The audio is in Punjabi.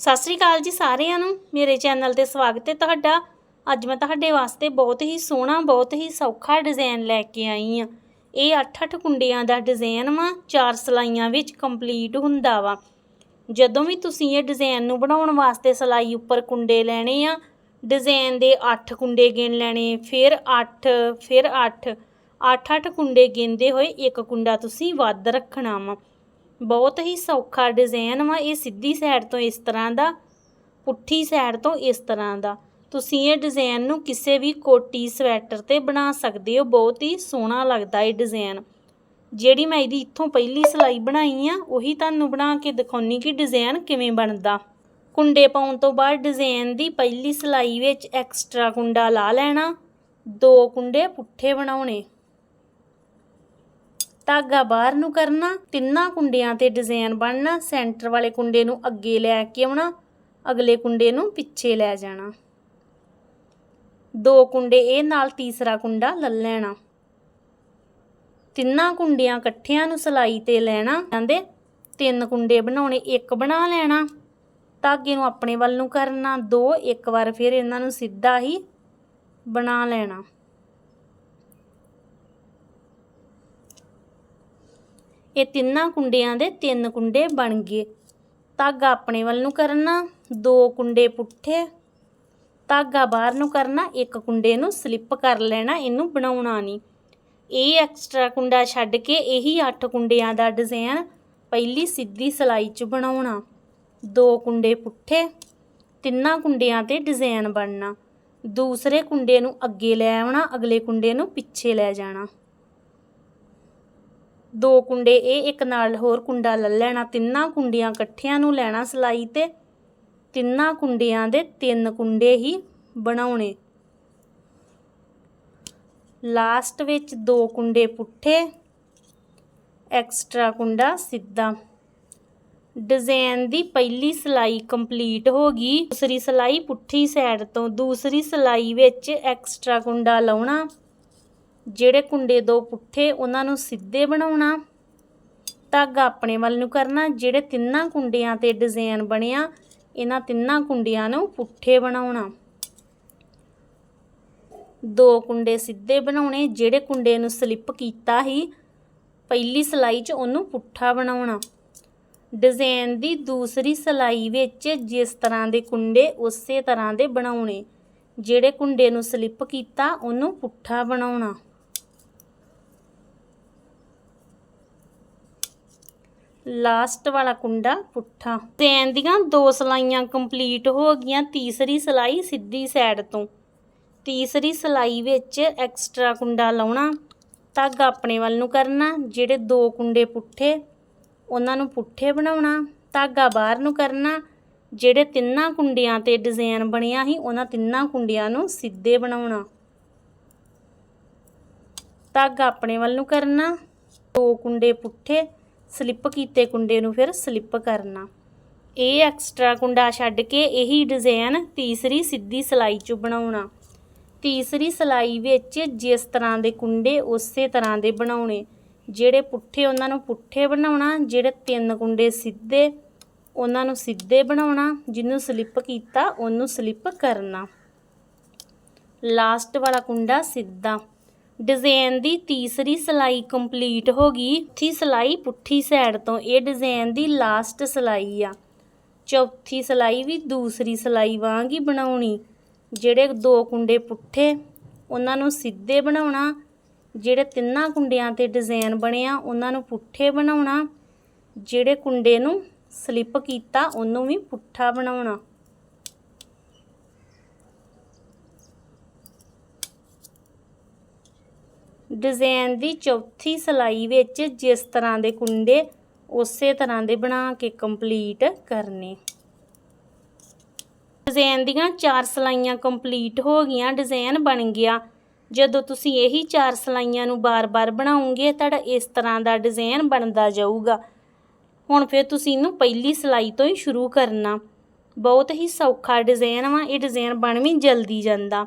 ਸਤਿ ਸ੍ਰੀ ਅਕਾਲ ਜੀ ਸਾਰਿਆਂ ਨੂੰ। ਮੇਰੇ ਚੈਨਲ ਤੇ ਸਵਾਗਤ ਹੈ ਤੁਹਾਡਾ। ਅੱਜ ਮੈਂ ਤੁਹਾਡੇ ਵਾਸਤੇ ਬਹੁਤ ਹੀ ਸੋਹਣਾ, ਬਹੁਤ ਹੀ ਸੌਖਾ ਡਿਜ਼ਾਈਨ ਲੈ ਕੇ ਆਈ ਆ ਇਹ 8-8 ਕੁੰਡਿਆਂ ਦਾ ਡਿਜ਼ਾਈਨ ਵਾ, ਚਾਰ ਸਲਾਈਆਂ ਵਿੱਚ ਕੰਪਲੀਟ ਹੁੰਦਾ ਵਾ। ਜਦੋਂ ਵੀ ਤੁਸੀਂ ਇਹ ਡਿਜ਼ਾਈਨ ਨੂੰ ਬਣਾਉਣ ਵਾਸਤੇ ਸਲਾਈ ਉੱਪਰ ਕੁੰਡੇ ਲੈਣੇ ਆ ਡਿਜ਼ਾਈਨ ਦੇ 8 ਕੁੰਡੇ ਗਿਣ ਲੈਣੇ, ਫਿਰ 8 ਫਿਰ 8 8-8 ਕੁੰਡੇ ਗਿਣਦੇ ਹੋਏ ਇੱਕ ਕੁੰਡਾ ਤੁਸੀਂ ਵੱਧ ਰੱਖਣਾ ਵਾ। ਬਹੁਤ ਹੀ ਸੌਖਾ ਡਿਜ਼ਾਈਨ ਵਾ, ਇਹ ਸਿੱਧੀ ਸਾਈਡ ਤੋਂ ਇਸ ਤਰ੍ਹਾਂ ਦਾ, ਪੁੱਠੀ ਸਾਈਡ ਤੋਂ ਇਸ ਤਰ੍ਹਾਂ ਦਾ। ਤੁਸੀਂ ਇਹ ਡਿਜ਼ਾਈਨ ਨੂੰ ਕਿਸੇ ਵੀ ਕੋਟੀ ਸਵੈਟਰ ਤੇ ਬਣਾ ਸਕਦੇ ਹੋ, ਬਹੁਤ ਹੀ ਸੋਹਣਾ ਲੱਗਦਾ ਇਹ ਡਿਜ਼ਾਈਨ ਜਿਹੜੀ ਮੈਂ ਇਹਦੀ ਇੱਥੋਂ ਪਹਿਲੀ ਸਲਾਈ ਬਣਾਈ ਆ, ਉਹੀ ਤੁਹਾਨੂੰ ਬਣਾ ਕੇ ਦਿਖਾਉਣੀ ਕਿ ਡਿਜ਼ਾਈਨ ਕਿਵੇਂ ਬਣਦਾ। ਕੁੰਡੇ ਪਾਉਣ ਤੋਂ ਬਾਅਦ ਡਿਜ਼ਾਈਨ ਦੀ ਪਹਿਲੀ ਸਲਾਈ ਵਿੱਚ ਐਕਸਟਰਾ ਕੁੰਡਾ ਲਾ ਲੈਣਾ, ਦੋ ਕੁੰਡੇ ਪੁੱਠੇ ਬਣਾਉਣੇ। ਧਾਗਾ ਬਾਹਰ ਨੂੰ ਕਰਨਾ, ਤਿੰਨਾਂ ਕੁੰਡਿਆਂ ਤੇ ਡਿਜ਼ਾਈਨ ਬਣਨਾ ਸੈਂਟਰ ਵਾਲੇ ਕੁੰਡੇ ਨੂੰ ਅੱਗੇ ਲੈ ਕੇ ਆਉਣਾ, ਅਗਲੇ ਕੁੰਡੇ ਨੂੰ ਪਿੱਛੇ ਲੈ ਜਾਣਾ। ਦੋ ਕੁੰਡੇ ਇਹ ਨਾਲ ਤੀਸਰਾ ਕੁੰਡਾ ਲੈ ਲੈਣਾ। ਤਿੰਨਾਂ ਕੁੰਡਿਆਂ ਇਕੱਠਿਆਂ ਨੂੰ ਸਲਾਈ ਤੇ ਲੈਣਾ, ਕਹਿੰਦੇ ਤਿੰਨ ਕੁੰਡੇ ਬਣਾਉਣੇ, ਇੱਕ ਬਣਾ ਲੈਣਾ। ਧਾਗੇ ਨੂੰ ਆਪਣੇ ਵੱਲ ਨੂੰ ਕਰਨਾ, ਦੋ, ਇੱਕ ਵਾਰ ਫਿਰ ਇਹਨਾਂ ਨੂੰ ਸਿੱਧਾ ਹੀ ਬਣਾ ਲੈਣਾ। ਇਹ ਤਿੰਨਾਂ ਕੁੰਡਿਆਂ ਦੇ ਤਿੰਨ ਕੁੰਡੇ ਬਣ ਗਏ। ਧਾਗਾ ਆਪਣੇ ਵੱਲ ਨੂੰ ਕਰਨਾ, ਦੋ ਕੁੰਡੇ ਪੁੱਠੇ। ਧਾਗਾ ਬਾਹਰ ਨੂੰ ਕਰਨਾ, ਇੱਕ ਕੁੰਡੇ ਨੂੰ ਸਲਿੱਪ ਕਰ ਲੈਣਾ, ਇਹਨੂੰ ਬਣਾਉਣਾ ਨਹੀਂ। ਇਹ ਐਕਸਟਰਾ ਕੁੰਡਾ ਛੱਡ ਕੇ ਇਹੀ 8 ਕੁੰਡਿਆਂ ਦਾ ਡਿਜ਼ਾਈਨ ਪਹਿਲੀ ਸਿੱਧੀ ਸਲਾਈ 'ਚ ਬਣਾਉਣਾ। ਦੋ ਕੁੰਡੇ ਪੁੱਠੇ, ਤਿੰਨਾਂ ਕੁੰਡਿਆਂ ਤੇ ਡਿਜ਼ਾਈਨ ਬਣਨਾ। ਦੂਸਰੇ ਕੁੰਡੇ ਨੂੰ ਅੱਗੇ ਲੈ ਆਉਣਾ, ਅਗਲੇ ਕੁੰਡੇ ਨੂੰ ਪਿੱਛੇ ਲੈ ਜਾਣਾ। ਦੋ ਕੁੰਡੇ, ਇਹ ਇੱਕ ਨਾਲ ਹੋਰ ਕੁੰਡਾ ਲੈ ਲੈਣਾ। ਤਿੰਨਾਂ ਕੁੰਡੀਆਂ ਇਕੱਠਿਆਂ ਨੂੰ ਲੈਣਾ ਸਲਾਈ ਤੇ। ਤਿੰਨਾਂ ਕੁੰਡਿਆਂ ਦੇ ਤਿੰਨ ਕੁੰਡੇ ਹੀ ਬਣਾਉਣੇ। ਲਾਸਟ ਵਿੱਚ ਦੋ ਕੁੰਡੇ ਪੁੱਠੇ, ਐਕਸਟਰਾ ਕੁੰਡਾ ਸਿੱਧਾ। ਡਿਜ਼ਾਈਨ ਦੀ ਪਹਿਲੀ ਸਲਾਈ ਕੰਪਲੀਟ ਹੋ ਗਈ। ਦੂਸਰੀ ਸਲਾਈ ਪੁੱਠੀ ਸਾਈਡ ਤੋਂ ਦੂਸਰੀ ਸਲਾਈ ਵਿੱਚ ਐਕਸਟਰਾ ਕੁੰਡਾ ਲਾਉਣਾ। ਜਿਹੜੇ ਕੁੰਡੇ ਦੋ ਪੁੱਠੇ, ਉਹਨਾਂ ਨੂੰ ਸਿੱਧੇ ਬਣਾਉਣਾ, ਧਾਗਾ ਆਪਣੇ ਵੱਲ ਨੂੰ ਕਰਨਾ, ਜਿਹੜੇ ਤਿੰਨਾਂ ਕੁੰਡਿਆਂ ਤੇ ਡਿਜ਼ਾਈਨ ਬਣਿਆ, ਇਹਨਾਂ ਤਿੰਨਾਂ ਕੁੰਡਿਆਂ ਨੂੰ ਪੁੱਠੇ ਬਣਾਉਣਾ। ਦੋ ਕੁੰਡੇ ਸਿੱਧੇ ਬਣਾਉਣੇ, ਜਿਹੜੇ ਕੁੰਡੇ ਨੂੰ ਸਲਿੱਪ ਕੀਤਾ ਹੀ, ਪਹਿਲੀ ਸਲਾਈ 'ਚ ਉਹਨੂੰ ਪੁੱਠਾ ਬਣਾਉਣਾ। ਡਿਜ਼ਾਈਨ ਦੀ ਦੂਸਰੀ ਸਲਾਈ ਵਿੱਚ ਜਿਸ ਤਰ੍ਹਾਂ ਦੇ ਕੁੰਡੇ, ਉਸੇ ਤਰ੍ਹਾਂ ਦੇ ਬਣਾਉਣੇ। ਜਿਹੜੇ ਕੁੰਡੇ ਨੂੰ ਸਲਿੱਪ ਕੀਤਾ, ਉਹਨੂੰ ਪੁੱਠਾ ਬਣਾਉਣਾ। ਲਾਸਟ ਵਾਲਾ ਕੁੰਡਾ ਪੁੱਠਾ। ਡਿਜ਼ਾਈਨ ਦੀਆਂ ਦੋ ਸਲਾਈਆਂ ਕੰਪਲੀਟ ਹੋ ਗਈਆਂ ਤੀਸਰੀ ਸਲਾਈ ਸਿੱਧੀ ਸਾਈਡ ਤੋਂ। ਤੀਸਰੀ ਸਲਾਈ ਵਿੱਚ ਐਕਸਟਰਾ ਕੁੰਡਾ ਲਾਉਣਾ ਧਾਗਾ ਆਪਣੇ ਵੱਲ ਨੂੰ ਕਰਨਾ, ਜਿਹੜੇ ਦੋ ਕੁੰਡੇ ਪੁੱਠੇ, ਉਹਨਾਂ ਨੂੰ ਪੁੱਠੇ ਬਣਾਉਣਾ ਧਾਗਾ ਬਾਹਰ ਨੂੰ ਕਰਨਾ, ਜਿਹੜੇ ਤਿੰਨਾਂ ਕੁੰਡਿਆਂ ਤੇ ਡਿਜ਼ਾਈਨ ਬਣਿਆ ਸੀ, ਉਹਨਾਂ ਤਿੰਨਾਂ ਕੁੰਡਿਆਂ ਨੂੰ ਸਿੱਧੇ ਬਣਾਉਣਾ। ਧਾਗਾ ਆਪਣੇ ਵੱਲ ਨੂੰ ਕਰਨਾ, ਦੋ ਕੁੰਡੇ ਪੁੱਠੇ ਸਲਿੱਪ ਕੀਤੇ ਕੁੰਡੇ ਨੂੰ ਫਿਰ ਸਲਿੱਪ ਕਰਨਾ। ਇਹ ਐਕਸਟਰਾ ਕੁੰਡਾ ਛੱਡ ਕੇ ਇਹੀ ਡਿਜ਼ਾਈਨ ਤੀਸਰੀ ਸਿੱਧੀ ਸਲਾਈ 'ਚ ਬਣਾਉਣਾ। ਤੀਸਰੀ ਸਲਾਈ ਵਿੱਚ ਜਿਸ ਤਰ੍ਹਾਂ ਦੇ ਕੁੰਡੇ ਉਸੇ ਤਰ੍ਹਾਂ ਦੇ ਬਣਾਉਣੇ। ਜਿਹੜੇ ਪੁੱਠੇ ਉਹਨਾਂ ਨੂੰ ਪੁੱਠੇ ਬਣਾਉਣਾ, ਜਿਹੜੇ ਤਿੰਨ ਕੁੰਡੇ ਸਿੱਧੇ ਉਹਨਾਂ ਨੂੰ ਸਿੱਧੇ ਬਣਾਉਣਾ, ਜਿਹਨੂੰ ਸਲਿੱਪ ਕੀਤਾ ਉਹਨੂੰ ਸਲਿੱਪ ਕਰਨਾ। ਲਾਸਟ ਵਾਲਾ ਕੁੰਡਾ ਸਿੱਧਾ। ਡਿਜ਼ਾਈਨ ਦੀ ਤੀਸਰੀ ਸਲਾਈ ਕੰਪਲੀਟ ਹੋ ਗਈ। ਚੌਥੀ ਸਲਾਈ ਪੁੱਠੀ ਸਾਈਡ ਤੋਂ। ਇਹ ਡਿਜ਼ਾਈਨ ਦੀ ਲਾਸਟ ਸਲਾਈ ਆ। ਚੌਥੀ ਸਲਾਈ ਵੀ ਦੂਸਰੀ ਸਲਾਈ ਵਾਂਗ ਹੀ ਬਣਾਉਣੀ। ਜਿਹੜੇ ਦੋ ਕੁੰਡੇ ਪੁੱਠੇ, ਉਹਨਾਂ ਨੂੰ ਸਿੱਧੇ ਬਣਾਉਣਾ। ਜਿਹੜੇ ਤਿੰਨਾਂ ਕੁੰਡਿਆਂ ਤੇ ਡਿਜ਼ਾਈਨ ਬਣਿਆ, ਉਹਨਾਂ ਨੂੰ ਪੁੱਠੇ ਬਣਾਉਣਾ। ਜਿਹੜੇ ਕੁੰਡੇ ਨੂੰ ਸਲਿੱਪ ਕੀਤਾ, ਉਹਨੂੰ ਵੀ ਪੁੱਠਾ ਬਣਾਉਣਾ। ਡਿਜ਼ਾਈਨ ਦੀ ਚੌਥੀ ਸਲਾਈ ਵਿੱਚ ਜਿਸ ਤਰ੍ਹਾਂ ਦੇ ਕੁੰਡੇ, ਉਸੇ ਤਰ੍ਹਾਂ ਦੇ ਬਣਾ ਕੇ ਕੰਪਲੀਟ ਕਰਨੇ। ਡਿਜ਼ਾਈਨ ਦੀਆਂ ਚਾਰ ਸਲਾਈਆਂ ਕੰਪਲੀਟ ਹੋ ਗਈਆਂ, ਡਿਜ਼ਾਈਨ ਬਣ ਗਿਆ। ਜਦੋਂ ਤੁਸੀਂ ਇਹੀ ਚਾਰ ਸਲਾਈਆਂ ਨੂੰ ਬਾਰ-ਬਾਰ ਬਣਾਉਂਗੇ ਤੁਹਾਡਾ ਇਸ ਤਰ੍ਹਾਂ ਦਾ ਡਿਜ਼ਾਈਨ ਬਣਦਾ ਜਾਊਗਾ। ਹੁਣ ਫਿਰ ਤੁਸੀਂ ਇਹਨੂੰ ਪਹਿਲੀ ਸਲਾਈ ਤੋਂ ਹੀ ਸ਼ੁਰੂ ਕਰਨਾ। ਬਹੁਤ ਹੀ ਸੌਖਾ ਡਿਜ਼ਾਈਨ ਵਾ, ਇਹ ਡਿਜ਼ਾਈਨ ਬਣ ਵੀ ਜਲਦੀ ਜਾਂਦਾ।